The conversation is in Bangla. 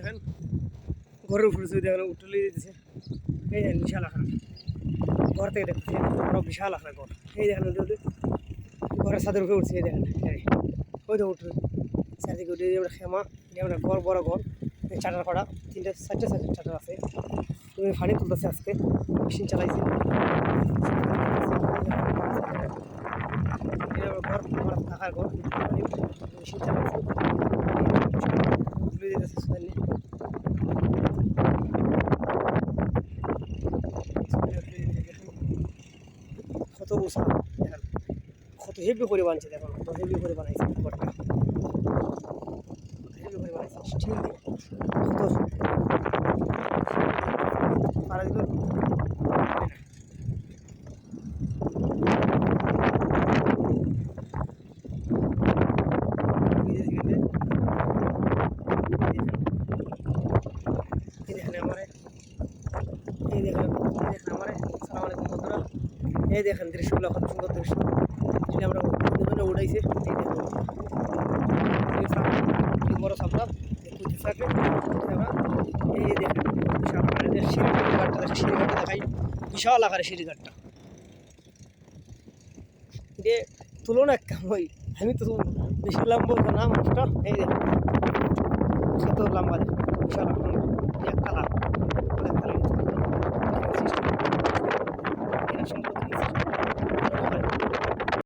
দেখেন ঘরের উপরে যদি দেখেন, উঠলে দিতেছে এই দেখেন, বিশাল আকার ঘর থেকে দেখতেছে বড় বিশাল আকার ঘর। এই দেখেন উঠে উঠে ঘরের ছাদের উপরে উঠছে, এই দেখেন ওই তো উঠে চারদিকে উঠে আমরা খেমা এটা আমরা ঘর, বড় ঘর। চাটার করা তিনটা, চারটে চারটে চাটার আছে। তুমি ফানি তুলতেছে আজকে, মেশিন চালাইছি। ঘর থাকার ঘর, মেশিন চালাইছি। কত উষা দেখেন, কত হেভি করে বানছে দেখুন, কত হেভি করে বানাইছে ঘরটা হেভি করে বানাইছে স্টিল দিয়ে। কত এই দেখেন দৃশ্যগুলো কত সুন্দর দৃশ্য। যেটা আমরা ওখানে উড়াইছে, এই দেখুন। বড় দেখতে থাকে আমরা এই দেখেন সিঁড়িঘাটটা দেখাই। বিশাল আকারের সিঁড়িঘাটটা যে তুলনা ওই আমি তো বেশি লম্বা না মানুষটা। এই দেখুন লম্বা বিশাল আকার Thank you.